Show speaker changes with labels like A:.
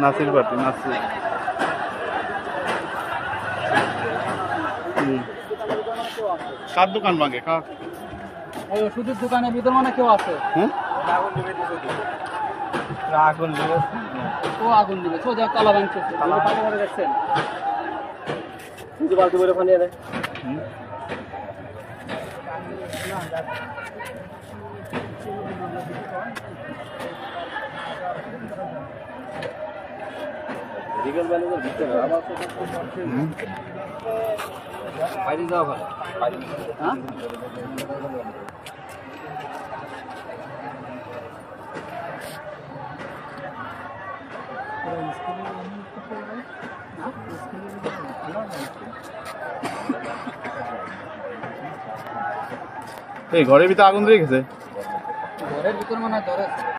A: Nasir party Nasir. কার দোকান ভাঙে? কা
B: ওই ওষুধের দোকানের ভিতর মানে কেউ আছে?
A: হ্যাঁ?
C: আগুন দিবে
B: ও আগুন দিবে সোজা তালা ভাঙতেছে পানি ভরে দেখছেন?
C: কিন্তু বালতি করে পানি এনে
A: হুম।
C: রিগেল বালি করে দিতে হবে আমার তো
A: হুম
C: বাইরে যাওয়া ভালো বাইরে
B: হ্যাঁ
A: এই ঘরের ভিতরে আগুন ধরে গেছে।
B: ঘরের ভিতর মানে ধরে